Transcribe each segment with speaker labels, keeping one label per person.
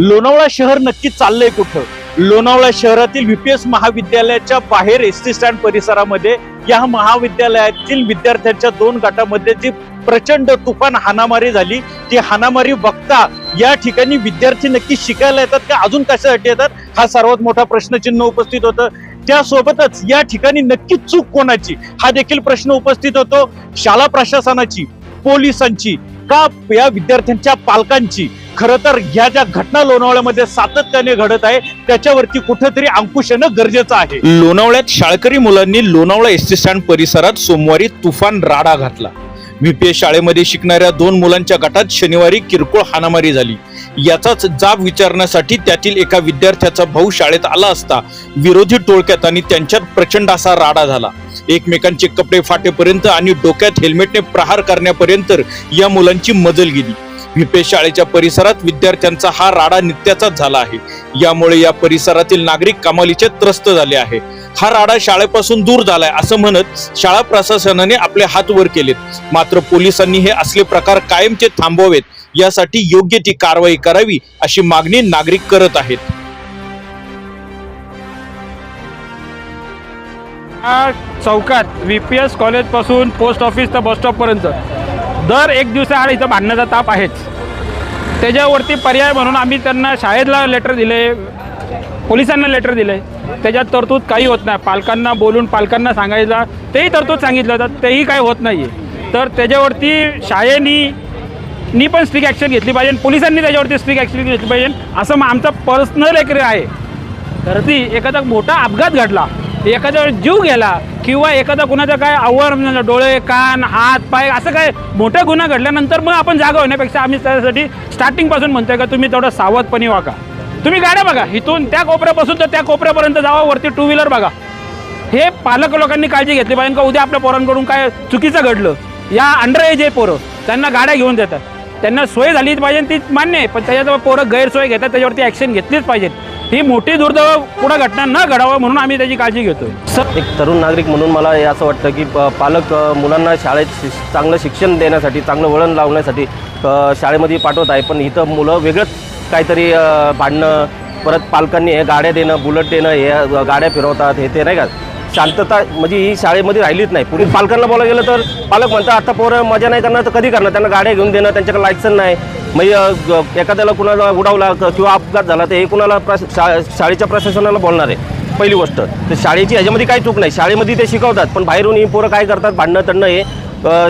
Speaker 1: लोणावळा शहर नक्की चाललंय कुठं? लोणावळा शहरातील व्हीपीएस महाविद्यालयाच्या बाहेर एस टी स्टँड परिसरामध्ये या महाविद्यालयातील विद्यार्थ्यांच्या दोन गटामध्ये जी प्रचंड तुफान हाणामारी झाली ती हाणामारी बघता या ठिकाणी विद्यार्थी नक्की शिकायला येतात का? अजून कशासाठी येतात? हा सर्वात मोठा प्रश्नचिन्ह उपस्थित होतं. त्यासोबतच या ठिकाणी नक्की चूक कोणाची? हा देखील प्रश्न उपस्थित होतो. शाळा प्रशासनाची पोलिसांची का या विद्यार्थ्यांच्या पालकांची? खर तर ह्या ज्या घटना लोणावळ्यामध्ये सातत्याने घडत आहे त्याच्यावरती कुठेतरी अंकुश येणं गरजेचं आहे. लोणावळ्यात शाळकरी मुलांनी लोणावळा एस टी स्टँड परिसरात सोमवारी तुफान राडा घातला. व्हीपीएस शाळेमध्ये शिकणाऱ्या दोन मुलांच्या गटात शनिवारी किरकोळ हाणामारी झाली. याचाच जाब विचारण्यासाठी त्यातील एका विद्यार्थ्याचा भाऊ शाळेत आला असता विरोधी टोळक्यात आणि त्यांच्यात प्रचंड असा राडा झाला. एकमेकांचे कपडे फाटेपर्यंत आणि डोक्यात हेल्मेटने प्रहार करण्यापर्यंत या मुलांची मजल गेली. व्हीपीएस शाळेच्या परिसरात विद्यार्थ्यांचा हा राडा नित्याचाच झाला आहे. यामुळे या परिसरातील नागरिक कमालीचे त्रस्त झाले आहे. हा राडा शाळेपासून दूर झालाय असं म्हणत शाळा प्रशासनाने आपले हात वर केलेत. मात्र पोलिसांनी हे असले प्रकार कायमचे थांबवावेत. यासाठी योग्य ती कारवाई करावी अशी मागणी नागरिक करत आहेत.
Speaker 2: चौकात व्ही पी एस कॉलेजपासून पोस्ट ऑफिस तर बसस्टॉपपर्यंत दर एक दिवसाआड इथं भांडण्याचा ताप आहेच. त्याच्यावरती पर्याय म्हणून आम्ही त्यांना शाळेला लेटर दिले पोलिसांना लेटर दिले. त्याच्यात तरतूद काही होत नाही. पालकांना बोलून पालकांना सांगायला तेही तरतूद सांगितलं तर तेही काही होत नाही आहे तर त्याच्यावरती शाळेनी नी पण स्ट्रिक ॲक्शन घेतली पाहिजे पोलिसांनी त्याच्यावरती स्ट्रिक ॲक्शन घेतली पाहिजे. असं मग आमचं पर्सनल एक आहे. तर ती एखादा मोठा अपघात घडला एखादा जीव गेला किंवा एखादा कुणाचा काय आवर म्हणजे डोळे कान हात पाय असं काय मोठा गुन्हा घडल्यानंतर मग आपण जागा होण्यापेक्षा आम्ही त्यासाठी स्टार्टिंगपासून म्हणतोय का तुम्ही तेवढं सावधपणे वागा. तुम्ही गाड्या बघा इथून त्या कोपऱ्यापासून तर त्या कोपऱ्यापर्यंत जावा वरती टू व्हीलर बघा. हे पालक लोकांनी काळजी घेतली पाहिजे का उद्या आपल्या पोरांकडून काय चुकीचं घडलं. या अंडर एज आहे पोरं त्यांना गाड्या घेऊन देतात. त्यांना सोय झालीच पाहिजे ती मान्य आहे. पण त्याच्याजवळ पोरं गैरसोय घेतात त्याच्यावरती ॲक्शन घेतलीच पाहिजेत. ही मोठी दुर्दैव पुढे घटना न घडावं म्हणून आम्ही त्याची काळजी घेतोय. सर
Speaker 3: एक तरुण नागरिक म्हणून मला हे असं वाटतं की प- पालक अ, मुलांना शाळेत शि चांगलं शिक्षण देण्यासाठी चांगलं वळण लावण्यासाठी अ, शाळेमध्ये पाठवत आहे. पण इथं मुलं वेगळंच काहीतरी अ, भांडणं परत पालकांनी हे गाड्या देणं बुलेट देणं हे अ, गाड्या फिरवतात हे ते नाही का? शांतता म्हणजे ही शाळेमध्ये राहिलीच नाही. पुढे पालकांना बोलायला गेलं तर पालक म्हणतात आता पोरं मजा नाही करणार तर कधी करणार? त्यांना गाड्या घेऊन देणं त्यांच्याकडे लायसन नाही. म्हणजे एखाद्याला कुणाला उडावला किंवा अपघात झाला तर हे कुणाला प्रश शा- शाळेच्या प्रशासनाला बोलणार आहे पहिली गोष्ट. तर शाळेची ह्याच्यामध्ये काही चूक नाही. शाळेमध्ये ते शिकवतात पण बाहेरून ही पोरं काय करतात भांडणं तडणं हे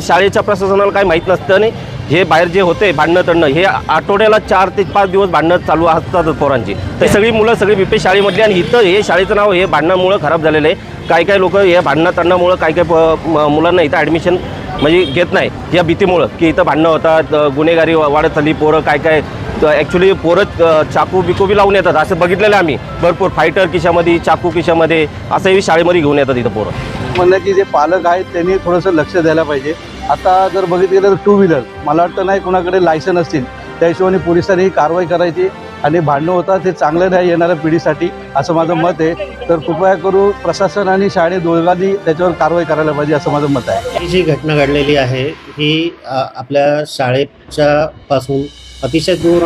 Speaker 3: शाळेच्या प्रशासनाला काही माहीत नसतं आणि हे बाहेर जे होते भांडणं तडणं हे आठवड्याला चार ते पाच दिवस भांडणं चालू असतात पोरांची. तर सगळी मुलं सगळी विपे शाळेमधली आणि इथं हे शाळेचं नाव हे भांडणामुळं खराब झालेलं आहे. काही काही लोक हे भांडणं तडणामुळं काही काही मुलांना इथं ॲडमिशन म्हणजे घेत नाही. या भीतीमुळं की इथं भांडणं होतात गुन्हेगारी वा- वाढत चालली पोरं काय काय ॲक्च्युली पोरं चाकू बिकू बी लावून येतात. असं बघितलेलं आहे आम्ही. भरपूर फायटर खिशामध्ये चाकू खिशामध्ये असंही शाळेमध्ये घेऊन येतात इथं पोरं.
Speaker 4: म्हणलं की जे पालक आहेत त्यांनी थोडंसं लक्ष द्यायला पाहिजे. आता जर बघितलं गेलं तर टू व्हीलर मला वाटतं नाही कोणाकडे लायसन असतील. त्या हिशोबाने पोलिसांनी ही कारवाई करायची आणि भांडणं होतात ते चांगलं नाही येणाऱ्या पिढीसाठी असं माझं मत आहे. तर कृपया करू प्रशासन आणि शाळे दोघांनी त्याच्यावर कारवाई करायला पाहिजे असं माझं मत आहे.
Speaker 5: ही जी घटना घडलेली आहे ही आपल्या शाळेच्या पासून अतिशय दूर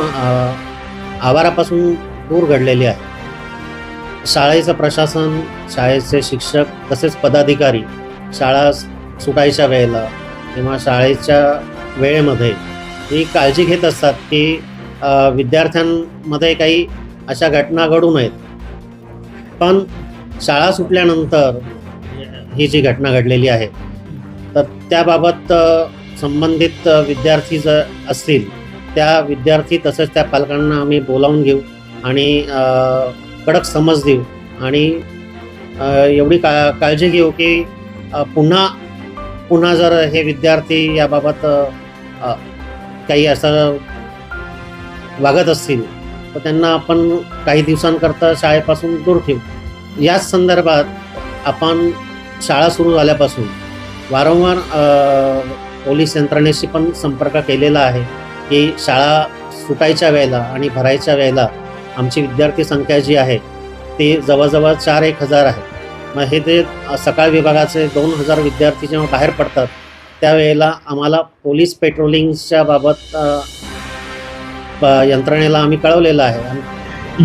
Speaker 5: आवारापासून दूर घडलेली आहे. शाळेचं प्रशासन शाळेचे शिक्षक तसेच पदाधिकारी शाळा सुटायच्या वेळेला किंवा शाळेच्या वेळेमध्ये ही काळजी घेत असतात की विद्यार्थ्यांमध्ये काही अशा घटना घडू नयेत पण शाळा सुटल्यानंतर ही जी घटना घडलेली आहे तर त्याबाबत संबंधित विद्यार्थी जर असतील त्या विद्यार्थी तसंच त्या पालकांना आम्ही बोलावून घेऊ आणि कडक समज देऊ आणि एवढी का काळजी घेऊ की पुन्हा पुन्हा जर हे विद्यार्थी याबाबत काही असं वागत असतील तर त्यांना आपण काही दिवसांकरता शाळेपासून दूर ठेवू. याच संदर्भात आपण शाळा सुरू झाल्यापासून वारंवार पोलीस यंत्रणेशी पण संपर्क केलेला आहे की शाळा सुटायच्या वेळेला आणि भरायच्या वेळेला आमची विद्यार्थी संख्या जी आहे ती जवळजवळ चार एक हजार आहे. मग हे ते सकाळ विभागाचे दोन हजार विद्यार्थी जेव्हा बाहेर पडतात त्यावेळेला आम्हाला पोलीस पेट्रोलिंगच्या बाबत यंत्रणेला आम्ही कळवलेलं आहे.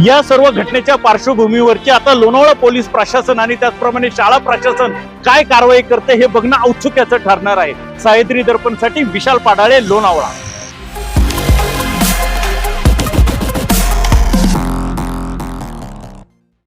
Speaker 1: या सर्व घटनेच्या पार्श्वभूमीवरची आता लोणावळा पोलीस प्रशासन आणि त्याचप्रमाणे शाळा प्रशासन काय कारवाई करते हे बघणं औत्सुक्याचं ठरणार आहे. सायद्री दर्पणसाठी विशाल पाडाळे लोणावळा.